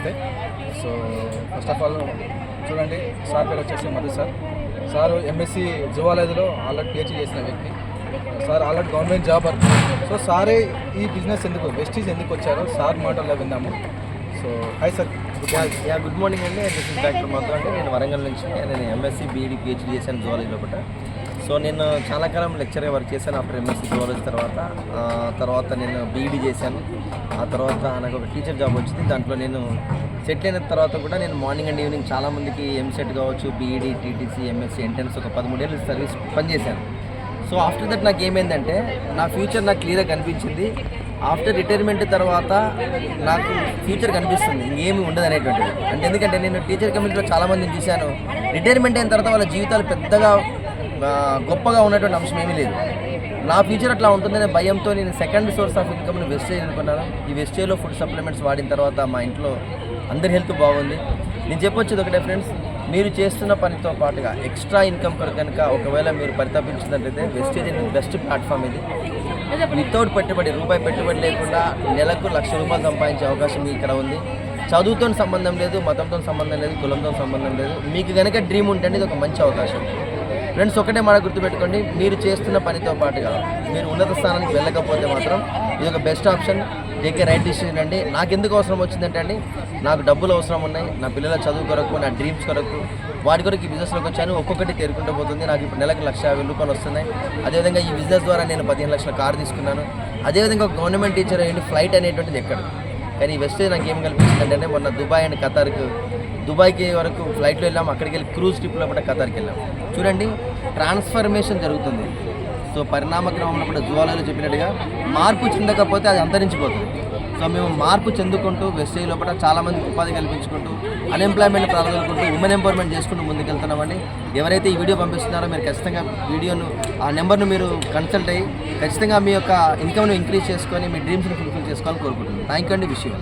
వస్తాయి. So first of all చూడండి sir పేరు వచ్చేసి మధు సార్. సార్ ఎంఎస్సి జువాలజీలో ఆల్రెడీ పిహెచ్డీ చేసిన వ్యక్తి. Sir already government job so సారే ఈ బిజినెస్ ఎందుకు వెస్టీజ్ ఎందుకు వచ్చారో సార్ మాటల్లో విందాము. So hi sir ya good morning అండి. దిస్ ఇస్ డాక్టర్ మధు అండి. నేను వరంగల్ నుంచి. నేను ఎంఎస్సి బీఈడి పిహెచ్డీ చేశాను జువాలజీలో లోపల సో నేను చాలా కాలం లెక్చర్గా వర్క్ చేశాను. ఆఫ్టర్ ఎంఎస్సి జువాలజీ తర్వాత తర్వాత నేను బీఈడీ చేశాను. ఆ తర్వాత నాకు ఒక టీచర్ జాబ్ వచ్చింది. దాంట్లో నేను సెటిల్ అయిన తర్వాత కూడా నేను మార్నింగ్ అండ్ ఈవినింగ్ చాలామందికి ఎంసెట్ కావచ్చు బీఈడీ టీటీసీ ఎంఎస్సి ఎంట్రన్స్ ఒక పదమూడేళ్ళు సర్వీస్ పనిచేశాను. సో ఆఫ్టర్ దట్ నాకు ఏమైందంటే నా ఫ్యూచర్ నాకు క్లియర్గా కనిపించింది. ఆఫ్టర్ రిటైర్మెంట్ తర్వాత నాకు ఫ్యూచర్ కనిపిస్తుంది. ఇంకేమి ఉండదు అనేటువంటిది. అంటే ఎందుకంటే నేను టీచర్ కమ్యూనిటీలో చాలామందిని చూశాను. రిటైర్మెంట్ అయిన తర్వాత వాళ్ళ జీవితాలు పెద్దగా గొప్పగా ఉన్నటువంటి అంశం ఏమీ లేదు. నా ఫ్యూచర్ అట్లా ఉంటుందనే భయంతో నేను సెకండ్ సోర్స్ ఆఫ్ ఇన్కమ్ని వెస్ట్ అనుకున్నాను? ఈ వెస్టేజ్లో ఫుడ్ సప్లిమెంట్స్ వాడిన తర్వాత మా ఇంట్లో అందరి హెల్త్ బాగుంది. నేను చెప్పొచ్చేది ఒకటే ఫ్రెండ్స్ మీరు చేస్తున్న పనితో పాటుగా ఎక్స్ట్రా ఇన్కమ్ కొరకు కనుక ఒకవేళ మీరు పరితపించినట్లయితే వెస్టేజ్ అనేది బెస్ట్ ప్లాట్ఫామ్ ఇది. వితౌట్ పెట్టుబడి రూపాయి పెట్టుబడి లేకుండా నెలకు లక్ష రూపాయలు సంపాదించే అవకాశం మీకు ఇక్కడ ఉంది. చదువుతో సంబంధం లేదు మతంతో సంబంధం లేదు కులంతో సంబంధం లేదు. మీకు కనుక డ్రీమ్ ఉంటే ఇది ఒక మంచి అవకాశం. ఫ్రెండ్స్ ఒకటే మాట గుర్తుపెట్టుకోండి మీరు చేస్తున్న పనితో పాటుగా మీరు ఉన్నత స్థానానికి వెళ్ళకపోతే మాత్రం ఇది ఒక best option take right decision అండి. నాకు ఎందుకు అవసరం వచ్చిందంటే అండి నాకు డబ్బులు అవసరం ఉన్నాయి నా పిల్లల చదువు కొరకు నా డ్రీమ్స్ కొరకు వాటి కొరకు ఈ బిజినెస్లోకి వచ్చాను. ఒక్కొక్కటి తేరుకుంటూ పోతుంది. నాకు ఇప్పుడు నెలకు లక్ష యాభై రూపాయలు వస్తున్నాయి. అదేవిధంగా ఈ బిజినెస్ ద్వారా నేను పదిహేను లక్షల కారు తీసుకున్నాను. అదేవిధంగా ఒక గవర్నమెంట్ టీచర్ అయ్యింది ఫ్లైట్ అనేటువంటిది ఎక్కడ? కానీ ఈ వెస్టేజ్ నాకు ఏం కల్పించిందంటే మొన్న దుబాయ్ అండ్ ఖతార్కు దుబాయ్కి వరకు ఫ్లైట్లో వెళ్ళాం అక్కడికి వెళ్ళి క్రూజ్ ట్రిప్లో కూడా ఖతార్కి వెళ్ళాం. చూడండి ట్రాన్స్ఫర్మేషన్ జరుగుతుంది. సో పరిణామ క్రమంలో కూడా జువాలలో చెప్పినట్టుగా మార్పు చెందకపోతే అది అంతరించిపోతుంది. సో మేము మార్పు చెందుకుంటూ వెస్టేజ్ లోపల చాలామంది ఉపాధి కల్పించుకుంటూ అన్ఎంప్లాయ్మెంట్ ప్రారంభించుకుంటూ ఉమెన్ ఎంపవర్మెంట్ చేసుకుంటూ ముందుకెళ్తున్నామండి. ఎవరైతే ఈ వీడియో పంపిస్తున్నారో మీరు ఖచ్చితంగా వీడియోను ఆ నెంబర్ను మీరు కన్సల్ట్ అయ్యి ఖచ్చితంగా మీ యొక్క ఇన్కమ్ను ఇంక్రీజ్ చేసుకొని మీ డ్రీమ్స్ని ఫుల్ఫిల్ చేసుకోవాలని కోరుకుంటున్నాను. థ్యాంక్ యూ అండి. విషయం